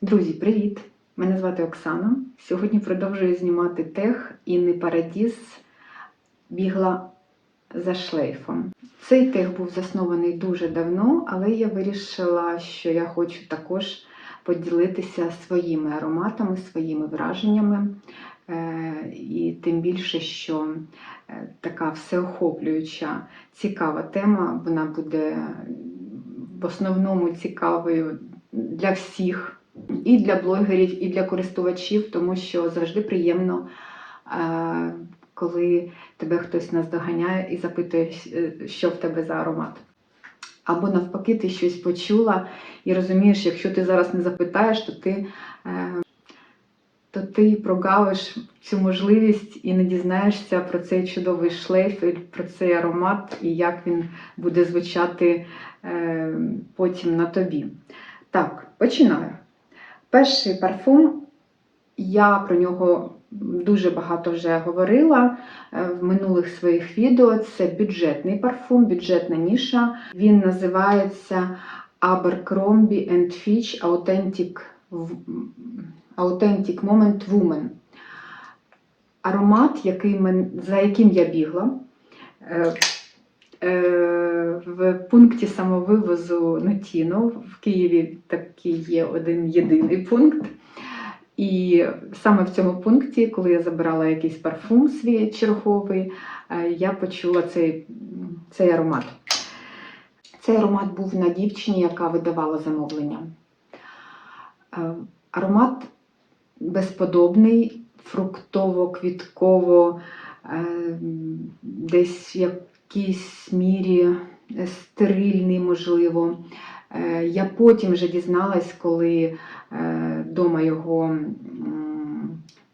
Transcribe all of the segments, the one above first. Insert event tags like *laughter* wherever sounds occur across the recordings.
Друзі, привіт! Мене звати Оксана. Сьогодні продовжую знімати тех Інни Парадіс бігла за шлейфом. Цей тех був заснований дуже давно, але я вирішила, що я хочу також поділитися своїми ароматами, своїми враженнями. Е, І тим більше, що е, така всеохоплююча, цікава тема, вона буде в основному цікавою для всіх, і для блогерів, і для користувачів, тому що завжди приємно, е, коли тебе хтось наздоганяє і запитує, е, що в тебе за аромат. Або навпаки, ти щось почула і розумієш, якщо ти зараз не запитаєш, то ти, е, то ти прогавиш цю можливість і не дізнаєшся про цей чудовий шлейф, про цей аромат і як він буде звучати потім на тобі. Так, починаю. Перший парфум, я про нього дуже багато вже говорила е, в минулих своїх відео. Це бюджетний парфум, бюджетна ніша. Він називається Abercrombie Fitch Authentic, Authentic Moment Woman. Аромат, який мен- за яким я бігла. Е, В пункті самовивозу Нотіно в Києві такий є один єдиний пункт. І саме в цьому пункті, коли я забирала якийсь парфум свій черговий, е, я почула цей, цей аромат. Цей аромат був на дівчині, яка видавала замовлення. Е, Аромат безподобний, фруктово-квітково, десь в якійсь мірі е, стерильний, можливо. Е, Я потім вже дізналась, коли вдома його,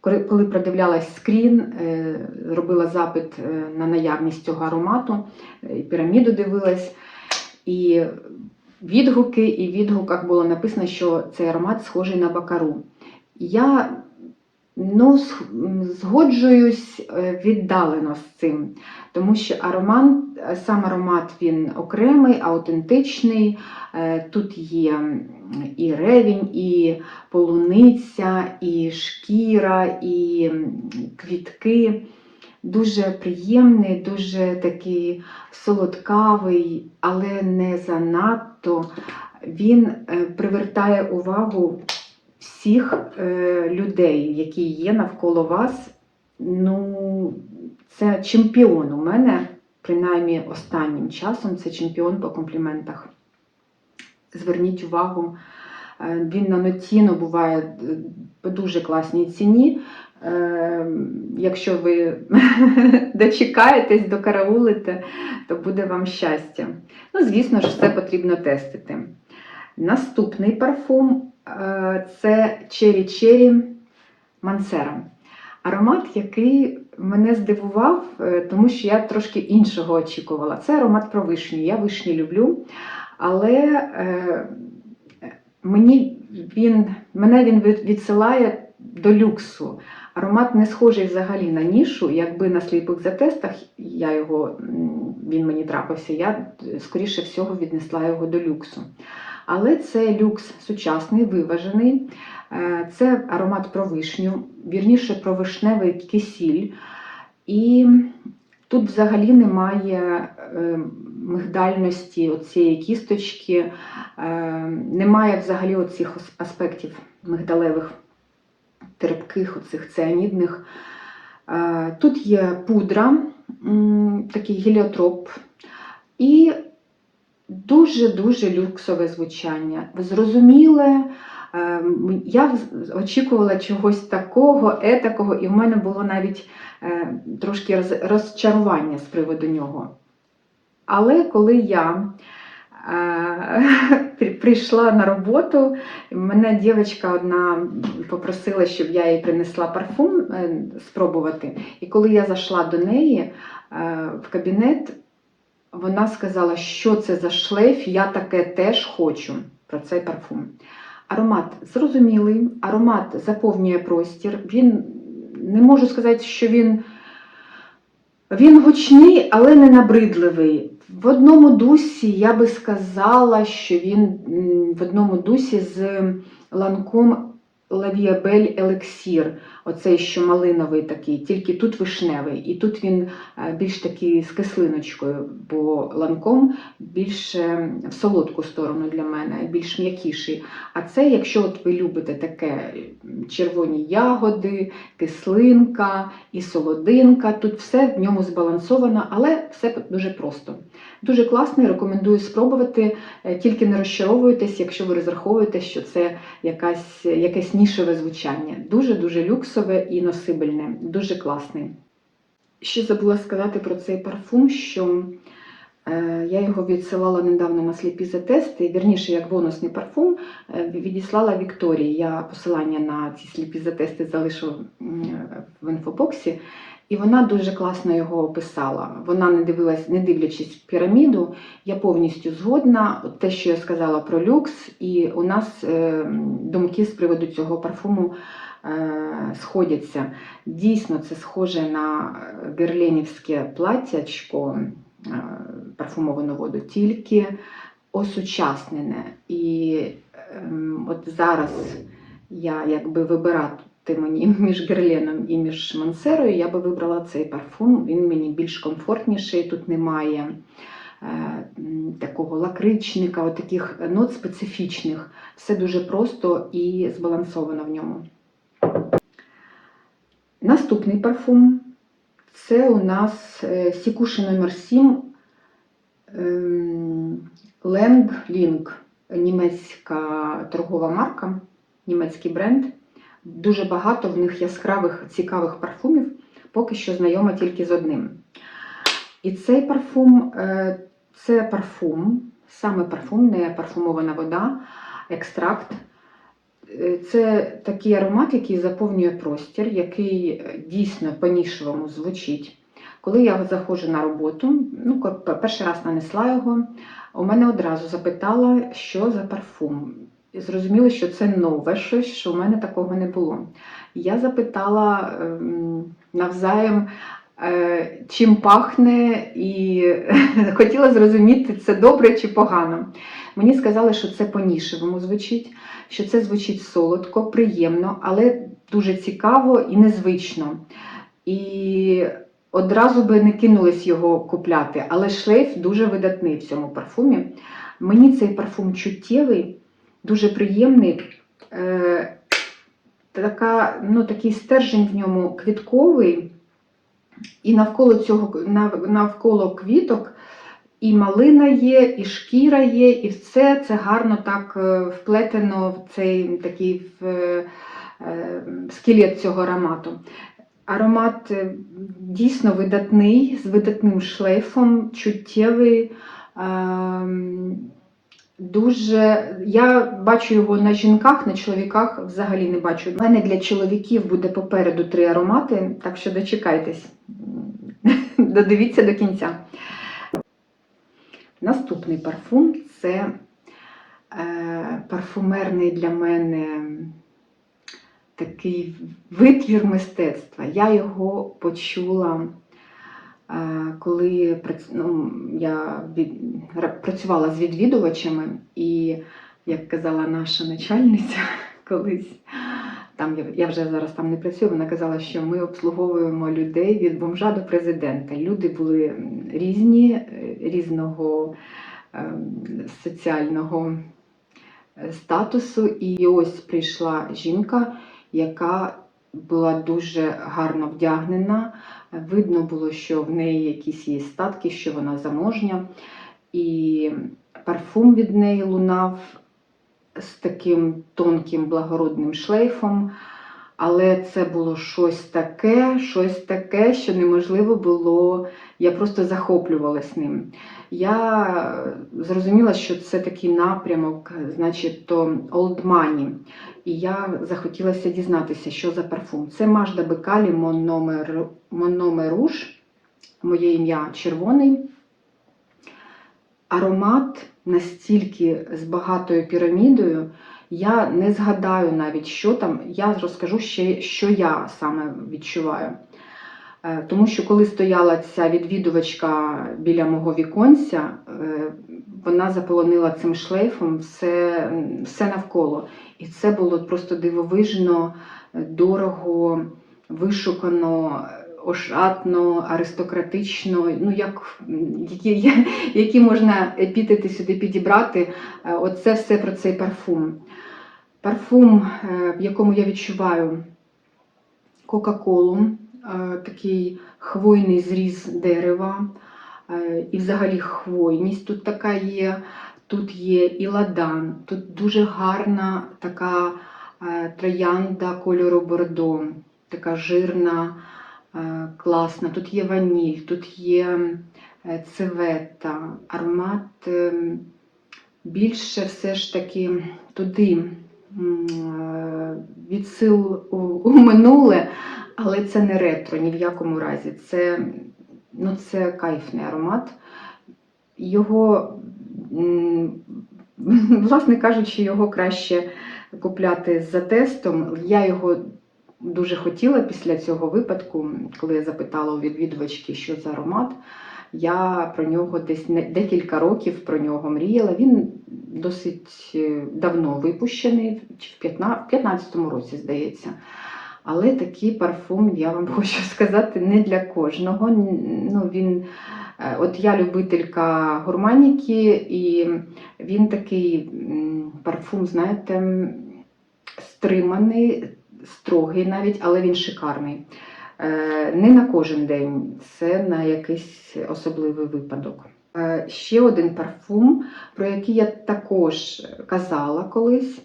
коли- продивлялась скрін, е, робила запит е, на наявність цього аромату, е, піраміду дивилась. І відгуки, і в відгуках було написано, що цей аромат схожий на бакару. Я ну, згоджуюсь е, віддалено з цим, тому що аромат, е, сам аромат він окремий, аутентичний. Е, Тут є і ревінь, і полуниця, і шкіра, і квітки. Дуже приємний, дуже такий солодкавий, але не занадто. Він привертає увагу всіх е, людей, які є навколо вас. Ну, це чемпіон у мене, принаймні останнім часом, це чемпіон по компліментах. Зверніть увагу, е, він на Нотіно буває е, по дуже класній ціні. Е, Якщо ви *laughs* дочекаєтесь, докараулите, то буде вам щастя. Ну, звісно ж, все потрібно тестити. Наступний парфум це Cherry Cherry Mancera. Аромат, який мене здивував, е, тому що я трошки іншого очікувала. Це аромат про вишню. Я вишні люблю, але е, мені він, мене він відсилає до люксу. Аромат не схожий взагалі на нішу. Якби на сліпих затестах я його, він мені трапився, я е, скоріше всього віднесла його до люксу. Але це люкс сучасний, виважений. Е, Це аромат про вишню, вірніше про вишневий кисіль. І тут взагалі немає е, мигдальності, оцієї кісточки, е, немає взагалі оцих аспектів мигдалевих, терпких, оцих цианідних. Тут є пудра, такий геліотроп, і дуже-дуже люксове звучання. Зрозуміле, е, я очікувала чогось такого, етакого, і в мене було навіть е, трошки розчарування з приводу нього. Але коли я е, *laughs* прийшла на роботу, мене дівчинка одна попросила, щоб я їй принесла парфум е, спробувати. І коли я зайшла до неї в кабінет, вона сказала, що це за шлейф, я таке теж хочу про цей парфум. Аромат зрозумілий, аромат заповнює простір. Він не можу сказати, що він, він гучний, але не набридливий. В одному дусі я би сказала, що він в одному дусі з ланком Лавіабель Елексір, оцей що малиновий такий, тільки тут вишневий, і тут він е, більш такий з кислиночкою, бо ланком більш е, в солодку сторону для мене, більш м'якіший. А це, якщо от ви любите таке червоні ягоди, кислинка і солодинка, тут все в ньому збалансовано, але все дуже просто. Дуже класний, рекомендую спробувати. Е, Тільки не розчаровуйтесь, якщо ви розраховуєте, що це якась, якесь нішеве звучання. Дуже-дуже люксове і носибельне, дуже класний. Ще забула сказати про цей парфум, що е, я його відсилала недавно на сліпі за тести, вірніше, як бонусний парфум, е, відіслала Вікторії. Я посилання на ці сліпі за тести залишу в інфобоксі. І вона дуже класно його описала. Вона не дивилась, не дивлячись піраміду, я повністю згодна. Те, що я сказала про люкс, і у нас е, думки з приводу цього парфуму сходяться. Дійсно, це схоже на герленівське платтячко е, парфумовану воду, тільки осучаснене. І от зараз я якби вибирати *laughs* мені між Герленом і між Монсерою, я би вибрала цей парфум. Він мені більш комфортніший. Тут немає е, такого лакричника, от таких нот специфічних. Все дуже просто і збалансовано в ньому. Наступний парфум це у нас е, Сікуші номер 7 Ленг Лінг, німецька торгова марка, німецький бренд. Дуже багато в них яскравих цікавих парфумів, поки що знайома тільки з одним. І цей парфум е, це парфум, саме парфум, не парфумована вода, екстракт. Е, Це такий аромат, який заповнює простір, який е, дійсно по-нішевому звучить. Коли я заходжу на роботу, ну, перший раз нанесла його, у мене одразу запитала, що за парфум. Зрозуміло, що це нове щось, що в мене такого не було. Я запитала ем, навзаєм, чим пахне, і *laughs* хотіла зрозуміти, це добре чи погано. Мені сказали, що це по-нішевому звучить, що це звучить солодко, приємно, але дуже цікаво і незвично. І одразу би не кинулись його купляти, але шлейф дуже видатний в цьому парфумі. Мені цей парфум чуттєвий, дуже приємний. Е, така, ну, такий стержень в ньому квітковий, і навколо цього навколо квіток і малина є, і шкіра є, і все це гарно так е, вплетено в цей такий в, е, е, скелет цього аромату. Аромат дійсно видатний, з видатним шлейфом, чуттєвий. Дуже я бачу його на жінках, на чоловіках взагалі не бачу. У мене для чоловіків буде попереду три аромати, так що дочекайтесь, *laughs* додивіться до кінця. Наступний парфум це е, парфумерний для мене такий витвір мистецтва. Я його почула, коли ну, я працювала з відвідувачами, і, як казала наша начальниця *laughs* колись, там я, вже зараз там не працюю, вона казала, що ми обслуговуємо людей від бомжа до президента. Люди були різні, е, різного ем, соціального е, статусу. І ось прийшла жінка, яка була дуже гарно вдягнена. Видно було, що в неї якісь є статки, що вона заможня. І парфум від неї лунав з таким тонким благородним шлейфом. Але це було щось таке, щось таке, що неможливо було. Я просто захоплювалась ним. Я зрозуміла, що це такий напрямок, значить, то Old Money. І я захотілося дізнатися, що за парфум. Це Мажда Бекалі Мономер, Мономер Руж. Моє ім'я червоний. Аромат настільки з багатою пірамідою, я не згадаю навіть, що там. Я розкажу ще, що я саме відчуваю. Е, Тому що коли стояла ця відвідувачка біля мого віконця, е, вона заполонила цим шлейфом все, все навколо. І це було просто дивовижно, е, дорого, вишукано, ошатно, аристократично. Ну, як, які, які можна епітети сюди підібрати. Е, Оце все про цей парфум. Парфум, е, в якому я відчуваю Кока-Колу, е, такий хвойний зріз дерева, і взагалі хвойність тут така є. Тут є і ладан, тут дуже гарна така троянда кольору бордо, така жирна, класна. Тут є ваніль, тут є е, цивета, аромат е, більше все ж таки туди е, відсил у, у минуле, але це не ретро ні в якому разі. Це, ну, це кайфний аромат. Його, *laughs* власне кажучи, його краще купляти за тестом. Я його дуже хотіла після цього випадку, коли я запитала у відвідувачки, що за аромат. Я про нього десь декілька років про нього мріяла. Він досить е, давно випущений, в 15 в 15-му році, здається. Але такий парфум, я вам *laughs* хочу сказати, не для кожного. Ну, він, е, от я любителька гурманіки, і він такий парфум, знаєте, стриманий, строгий навіть, але він шикарний. Е, Не на кожен день, це на якийсь особливий випадок. Е, Ще один парфум, про який я також казала колись.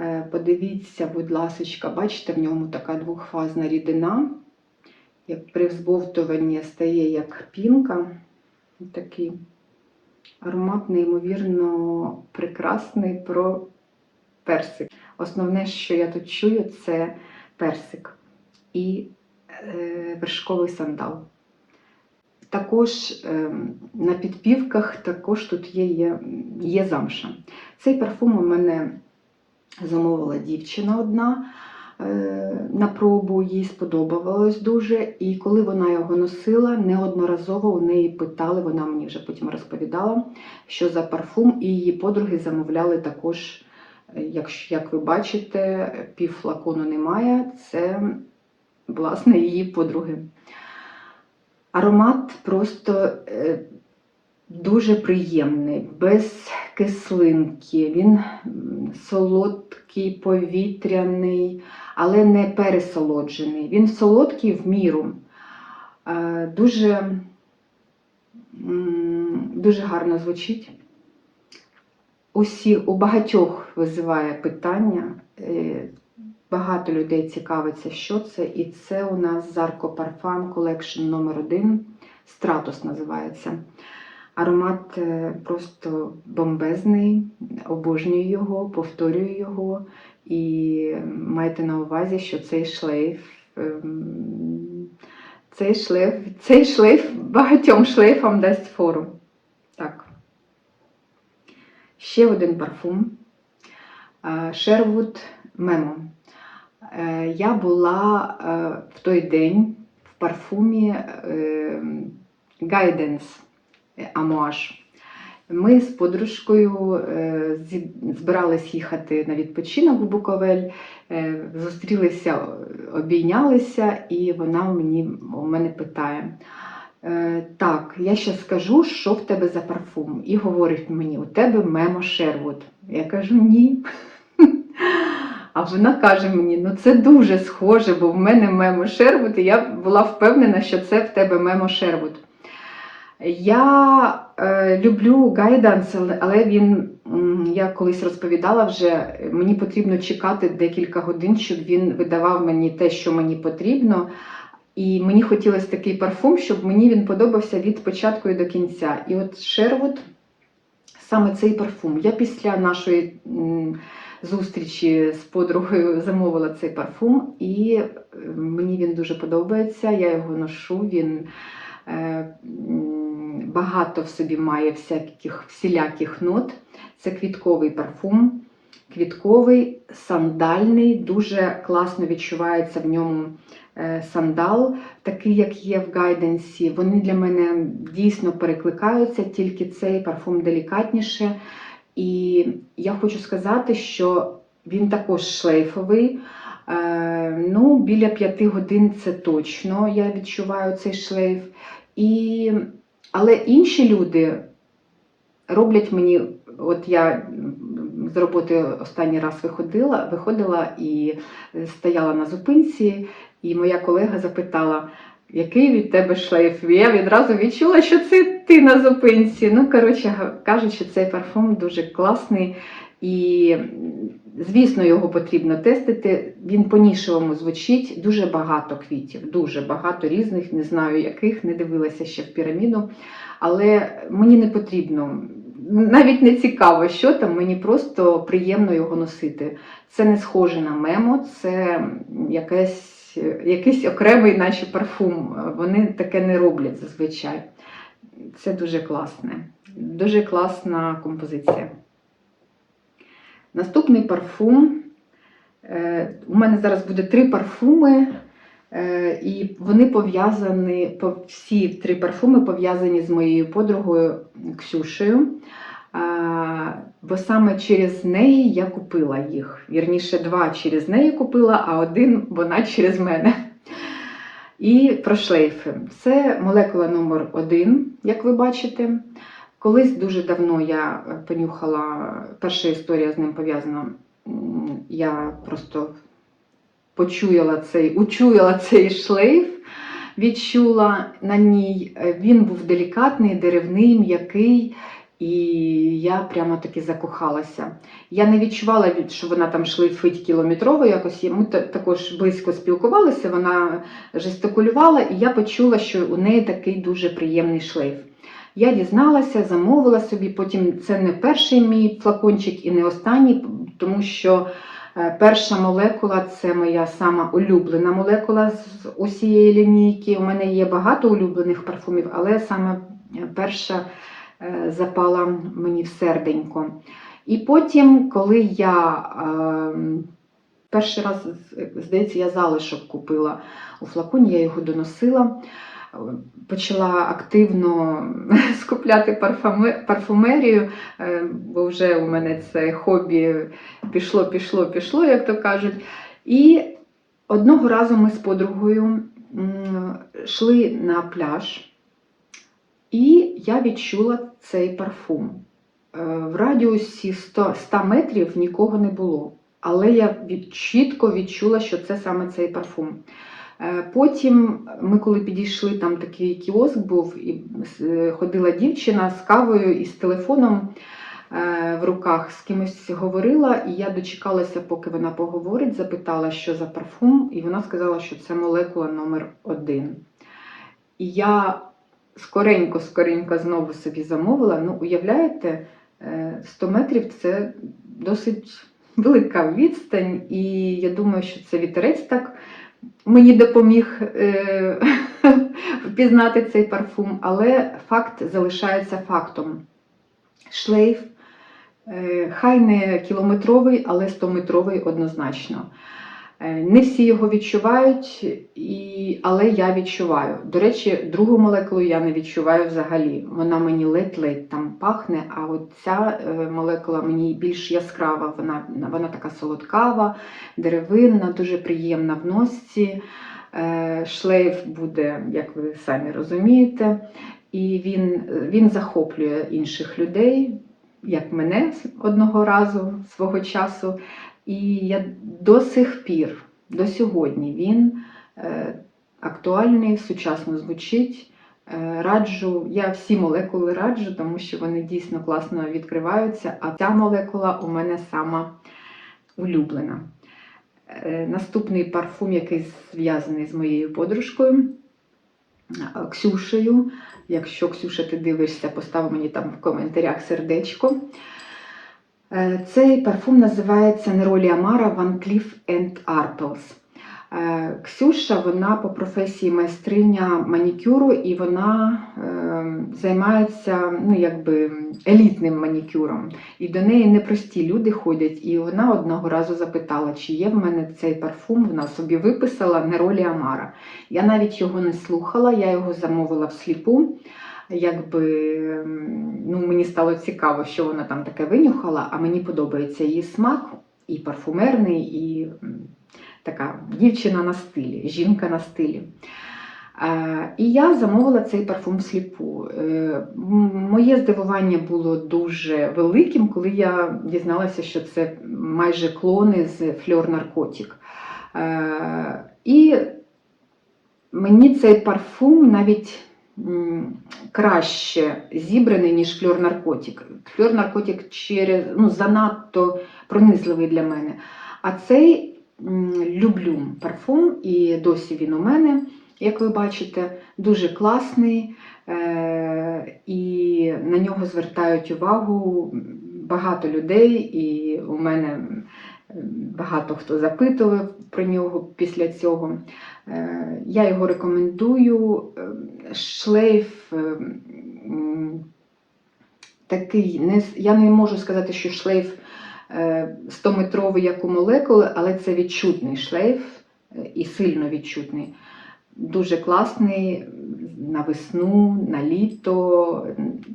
Е, Подивіться, будь ласка, бачите, в ньому така двохфазна рідина, як при взбовтуванні стає як пінка. Такий аромат неймовірно прекрасний про персик. Основне, що я тут чую, це персик і е, вершковий сандал. Також е, на підпівках також тут є, є, є замша. Цей парфум у мене замовила дівчина одна е, на пробу, їй сподобалось дуже. І коли вона його носила, неодноразово у неї питали, вона мені вже потім розповідала, що за парфум, і її подруги замовляли також, як ви бачите, пів флакону немає, це власне її подруги. Аромат просто е, дуже приємний, без кислинки. Він солодкий, повітряний, але не пересолоджений. Він солодкий в міру. Е, Дуже, дуже гарно звучить. Усі, у багатьох визиває питання. е, Багато людей цікавиться, що це. І це у нас Zarco Parfum Collection номер 1 Stratos називається. Аромат е, просто бомбезний, обожнюю його, повторюю його. І майте на увазі, що цей шлейф, ем, цей шлейф, цей шлейф багатьом шлейфам дасть фору. Ще один парфум. Е, Memo. Е, Я була е, в той день в парфумі е, Guidance Amouage. Ми з подружкою е, збирались їхати на відпочинок в Буковель, е, зустрілися, обійнялися, і вона мені, у мене питає. Е, Так, я ще скажу, що в тебе за парфум. І говорить мені, у тебе Мемо Шервуд. Я кажу, ні. А вона каже мені: ну це дуже схоже, бо в мене Мемо Шервуд, і я була впевнена, що це в тебе Мемо Шервуд. Я е, люблю гайданс, але- він, я колись розповідала вже, мені потрібно чекати декілька годин, щоб він видавав мені те, що мені потрібно. І мені хотілося такий парфум, щоб мені він подобався від початку і до кінця. І от Шервуд, саме цей парфум. Я після нашої зустрічі з подругою замовила цей парфум, і мені він дуже подобається. Я його ношу. Він е, багато в собі має всяких всіляких нот. Це квітковий парфум. Квітковий, сандальний, дуже класно відчувається в ньому сандал, такий, як є в гайденсі. Вони для мене дійсно перекликаються, тільки цей парфум делікатніше. І я хочу сказати, що він також шлейфовий. Е, Ну, біля п'яти годин це точно. Я відчуваю цей шлейф. І... Але інші люди роблять мені, от я з роботи останній раз виходила, виходила і е, стояла на зупинці, і моя колега запитала, який від тебе шлейф? І Я відразу відчула, що це ти на зупинці. Ну, коротше кажуть, що цей парфум дуже класний. І, звісно, його потрібно тестити. Він по-нішевому звучить, дуже багато квітів, дуже багато різних, не знаю яких, не дивилася ще в піраміду. Але мені не потрібно, навіть не цікаво, що там, мені просто приємно його носити. Це не схоже на мемо, це якесь, якийсь окремий наче парфум. Вони таке не роблять зазвичай. Це дуже класне, дуже класна композиція. Наступний парфум. Е, У мене зараз буде три парфуми, і вони пов'язані, всі три парфуми пов'язані з моєю подругою Ксюшею. Бо саме через неї я купила їх. Вірніше, два через неї купила, а один вона через мене. І про шлейфи. Це молекула номер один, як ви бачите. Колись дуже давно я е, понюхала, перша історія з ним пов'язана. Я просто почуяла цей, учуяла цей шлейф, відчула на ній. Е, Він був делікатний, деревний, м'який, і я прямо таки закохалася. Я не відчувала, що вона там шлейфить кілометрово якось. Ми також близько спілкувалися, вона жестикулювала, і я почула, що у неї такий дуже приємний шлейф. Я дізналася, замовила собі. Потім це не перший мій флакончик і не останній, тому що перша молекула це моя сама улюблена молекула з усієї лінійки. У мене є багато улюблених парфумів, але саме е, перша е, запала мені в серденько. І потім, коли я ем, перший раз, здається, я залишок купила у флаконі, я його доносила почала активно *laughs* скупляти парфуме- парфумерію, е, бо вже у мене це хобі пішло, пішло, пішло, як то кажуть. І одного разу ми з подругою йшли на пляж, і я відчула цей парфум. Е, В радіусі 100, 100 метрів нікого не було. Але я чітко відчула, що це саме цей парфум. Е, Потім ми, коли підійшли, там такий кіоск був, і е, ходила дівчина з кавою і з телефоном е, в руках, з кимось говорила, і я дочекалася, поки вона поговорить, запитала, що за парфум, і вона сказала, що це молекула номер один. І я скоренько-скоренько знову собі замовила. Ну, уявляєте, е, 100 метрів це досить велика відстань, і я думаю, що це вітерець так мені допоміг е, *laughs* впізнати цей парфум, але факт залишається фактом. Шлейф, е, хай не кілометровий, але 100-метровий однозначно. Е, Не всі його відчувають, і... але я відчуваю. До речі, другу молекулу я не відчуваю взагалі. Вона мені ледь-ледь там пахне, а от ця е, молекула мені більш яскрава, вона, вона така солодкава, деревинна, дуже приємна в носці. Е, Шлейф буде, як ви самі розумієте, і він, він захоплює інших людей, як мене одного разу свого часу. І я до сих пір, до сьогодні він е, актуальний, сучасно звучить. Е, раджу, я всі молекули раджу, тому що вони дійсно класно відкриваються, а ця молекула у мене сама улюблена. Е, Наступний парфум, який зв'язаний з моєю подружкою Ксюшею. Якщо Ксюша, ти дивишся, постав мені там в коментарях сердечко. Е, Цей парфум називається Неролі Амара Van Cleef Arpels. Е, Ксюша, вона по професії майстриня манікюру, і вона е, займається ну, якби, елітним манікюром. І до неї непрості люди ходять. І вона одного разу запитала, чи є в мене цей парфум. Вона собі виписала Неролі Амара. Я навіть його не слухала, я його замовила всліпу. Якби ну, мені стало цікаво, що вона там таке винюхала, а мені подобається її смак, і парфумерний, і така дівчина на стилі, жінка на стилі. І я замовила цей парфум всліпу. Е, Моє здивування було дуже великим, коли я дізналася, що це майже клони з Фльор Наркотік. Е, І мені цей парфум навіть краще зібраний, ніж Фльор Наркотік. Фльор Наркотік через ну, занадто пронизливий для мене. А цей люблю парфум, і досі він у мене, як ви бачите, дуже класний. Е- і на нього звертають увагу багато людей, і у мене багато хто запитував про нього після цього. Е, Я його рекомендую. Е, Шлейф е, такий, я не можу сказати, що шлейф е, 100-метровий, як у молекули, але це відчутний шлейф і сильно відчутний. Дуже класний на весну, на літо,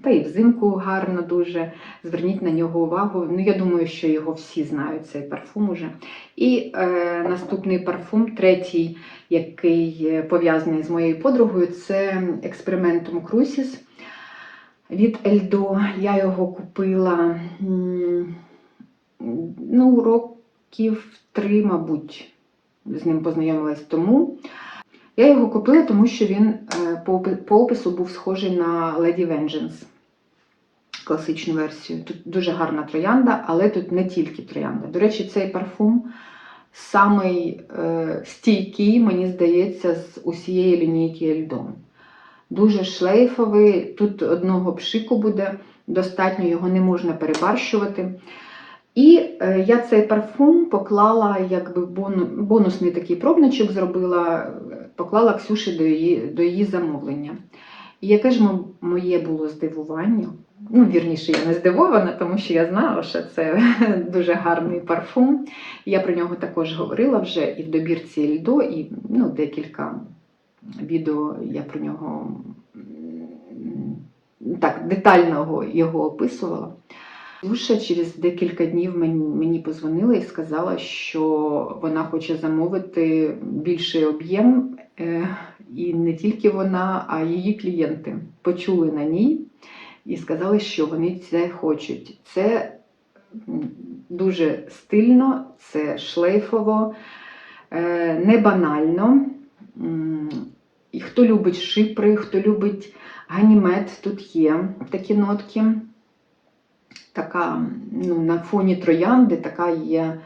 та й взимку гарно дуже. Зверніть на нього увагу. Ну, я думаю, що його всі знають, цей парфум уже. І е, наступний парфум, третій, який пов'язаний з моєю подругою, це експериментум Крусіс від Ельдо. Я його купила ну, років три, мабуть, з ним познайомилась тому. Я його купила, тому що він е, по опису був схожий на Lady Vengeance, класичну версію. Тут дуже гарна троянда, але тут не тільки троянда. До речі, цей парфум самий е, стійкий, мені здається, з усієї лінійки Ельдон. Дуже шлейфовий, тут одного пшику буде достатньо, його не можна перебарщувати. І е, я цей парфум поклала, якби бону, бонусний такий пробничок зробила, е, поклала Ксюші до її, до її замовлення. І яке ж моє було здивування? Ну, вірніше, я не здивована, тому що я знала, що це *laughs* дуже гарний парфум. Я про нього також говорила вже і в добірці Ельдо, і ну, декілька відео я про нього так детально його описувала. Душа через декілька днів мені, позвонила і сказала, що вона хоче замовити більший об'єм, і не тільки вона, а її клієнти почули на ній і сказали, що вони це хочуть. Це дуже стильно, це шлейфово, е, не банально. І хто любить шипри, хто любить ганімет, тут є такі нотки така ну, на фоні троянди така є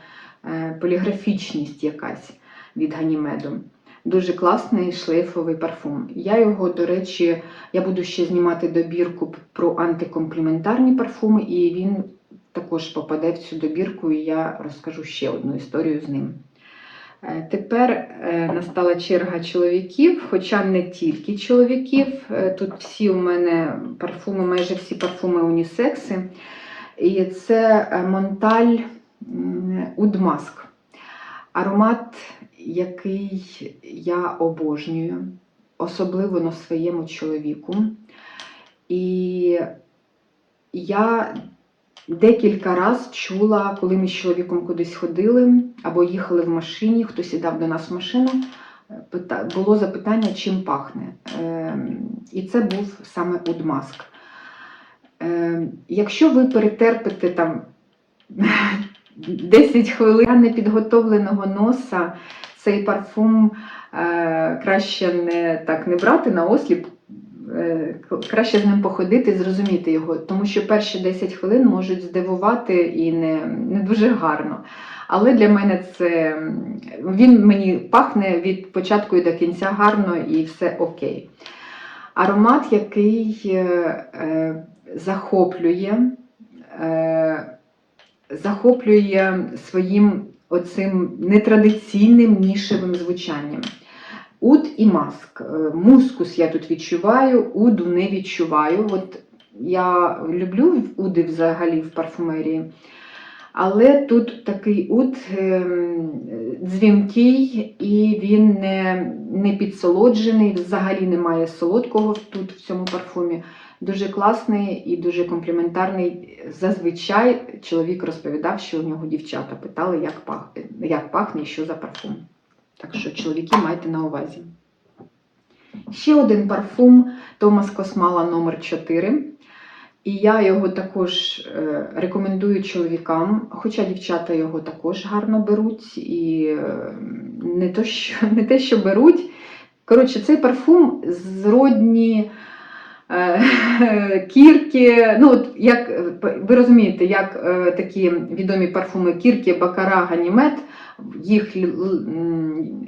е, поліграфічність якась від Ганімеду. Дуже класний шлейфовий парфум. Я його, до речі, я буду ще знімати добірку про антикомпліментарні парфуми, і він також попаде в цю добірку, і я розкажу ще одну історію з ним. Е, Тепер е, настала черга чоловіків, хоча не тільки чоловіків. Е, Тут всі у мене парфуми, майже всі парфуми унісекси. І це Монталь Удмаск. Аромат, який я обожнюю, особливо на своєму чоловіку. І я декілька разів чула, коли ми з чоловіком кудись ходили або їхали в машині, хто сідав до нас в машину, було запитання, чим пахне. Ем, І це був саме Удмаск. Е, Якщо ви перетерпите там *laughs* 10 хвилин непідготовленого носа, цей парфум е, краще не так не брати на осліп, е, краще з ним походити, зрозуміти його, тому що перші 10 хвилин можуть здивувати і не, не дуже гарно. Але для мене це він мені пахне від початку і до кінця гарно і все окей. Аромат, який е, е, захоплює, е, захоплює своїм оцим нетрадиційним нішевим звучанням. Уд і маск. Е, Мускус я тут відчуваю, уду не відчуваю. От я люблю уди взагалі в парфумерії. Але тут такий уд ем, дзвінкий і він не, не підсолоджений, взагалі немає солодкого тут в цьому парфумі. Дуже класний і дуже компліментарний. Зазвичай чоловік розповідав, що у нього дівчата питали, як, пах, як пахне і що за парфум. Так що, чоловіки, майте на увазі. Ще один парфум Томас Космала номер 4 І я його також е, рекомендую чоловікам, хоча дівчата його також гарно беруть. І е, не, то, що, *laughs* не те, що беруть. Коротше, цей парфум зродні *laughs* кірки. Ну, як е, ви розумієте, як е, такі відомі парфуми кірки, бакара, ганімет, їх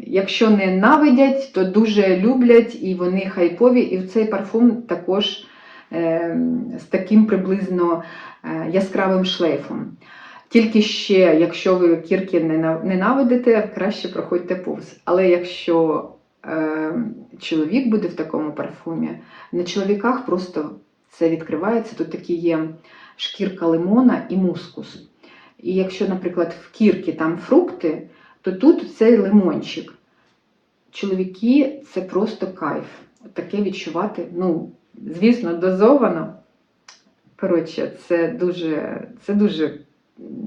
якщо ненавидять, то дуже люблять і вони хайпові. І цей парфум також е, з таким приблизно е, яскравим шлейфом. Тільки ще, якщо ви кірки ненавидите, краще проходьте повз. Але якщо е, чоловік буде в такому парфумі, на чоловіках просто це відкривається. Тут такі є шкірка лимона і мускус. І якщо, наприклад, в кірки там фрукти, то тут цей лимончик. Чоловіки це просто кайф. Таке відчувати, ну, звісно, дозовано. Коротше, це дуже, це дуже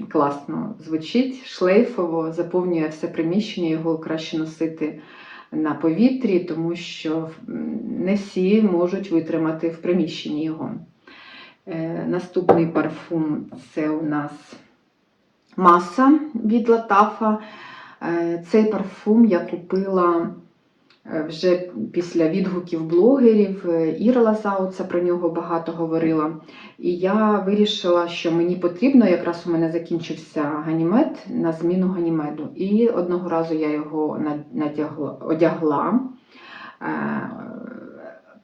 класно звучить, шлейфово, заповнює все приміщення, його краще носити на повітрі, тому що не всі можуть витримати в приміщенні його. Е, Наступний парфум це у нас маса від Латафа. Е, Цей парфум я купила вже після відгуків блогерів. Е, Іра Лазауца про нього багато говорила. І я вирішила, що мені потрібно, якраз у мене закінчився ганімед на зміну ганімеду. І одного разу я його надягла, одягла. Е,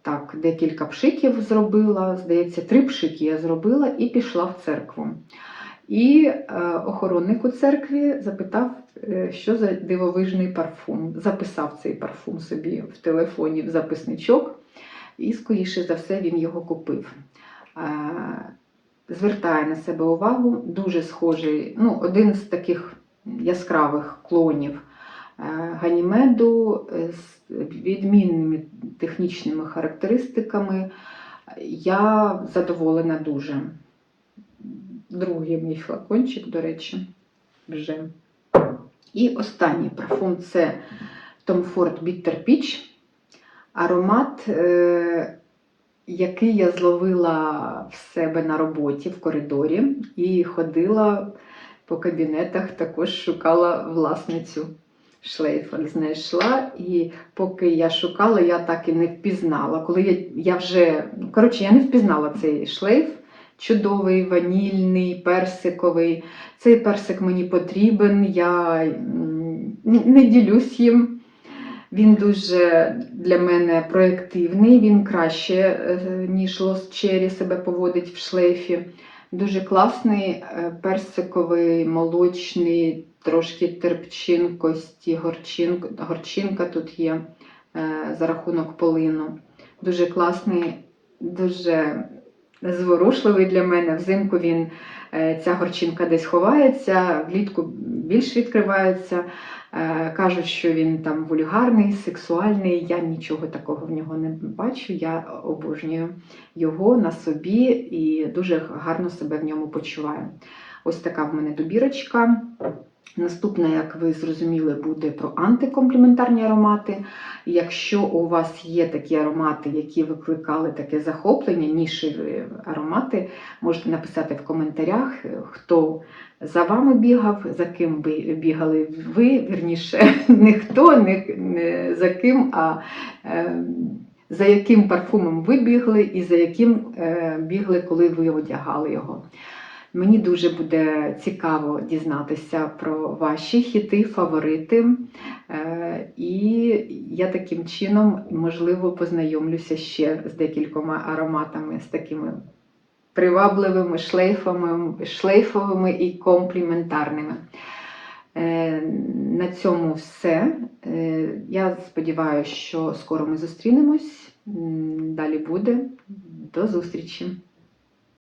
Так, декілька пшиків зробила, здається, три пшики я зробила і пішла в церкву. І е, охоронник у церкві запитав, е, що за дивовижний парфум. Записав цей парфум собі в телефоні в записничок, і, скоріше за все, він його купив. Е, Звертає на себе увагу, дуже схожий, ну, один з таких яскравих клонів Ганімеду з відмінними технічними характеристиками. Я задоволена дуже. Другий мій флакончик, до речі, вже. І останній парфум це Tom Ford Bitter Peach. Аромат, е, який я зловила в себе на роботі в коридорі і ходила по кабінетах, також шукала власницю шлейфа. Знайшла, і поки я шукала, я так і не впізнала. Коли я, я вже, ну, коротше, я не впізнала цей шлейф. Чудовий, ванільний, персиковий. Цей персик мені потрібен, я не ділюсь їм. Він дуже для мене проєктивний, він краще, е, ніж Lost Cherry себе поводить в шлейфі. Дуже класний, е, персиковий, молочний, трошки терпчинкості, горчинка, горчинка тут є е, за рахунок полину. Дуже класний, дуже зворушливий для мене. Взимку він, е, ця горчинка десь ховається, влітку більш відкривається. Е, Кажуть, що він там вульгарний, сексуальний. Я нічого такого в нього не бачу. Я обожнюю його на собі і дуже гарно себе в ньому почуваю. Ось така в мене добірочка. Наступна, як ви зрозуміли, буде про антикомпліментарні аромати. Якщо у вас є такі аромати, які викликали таке захоплення, нішеві аромати, можете написати в коментарях, хто за вами бігав, за ким бігали ви, вірніше, *laughs* не хто, не, за ким, а е, за яким парфумом ви бігли і за яким е, бігли, коли ви одягали його. Мені дуже буде цікаво дізнатися про ваші хіти, фаворити. Е, І я таким чином, можливо, познайомлюся ще з декількома ароматами, з такими привабливими шлейфами, шлейфовими і компліментарними. Е, На цьому все. Е, Я сподіваюся, що скоро ми зустрінемось. Далі буде. До зустрічі!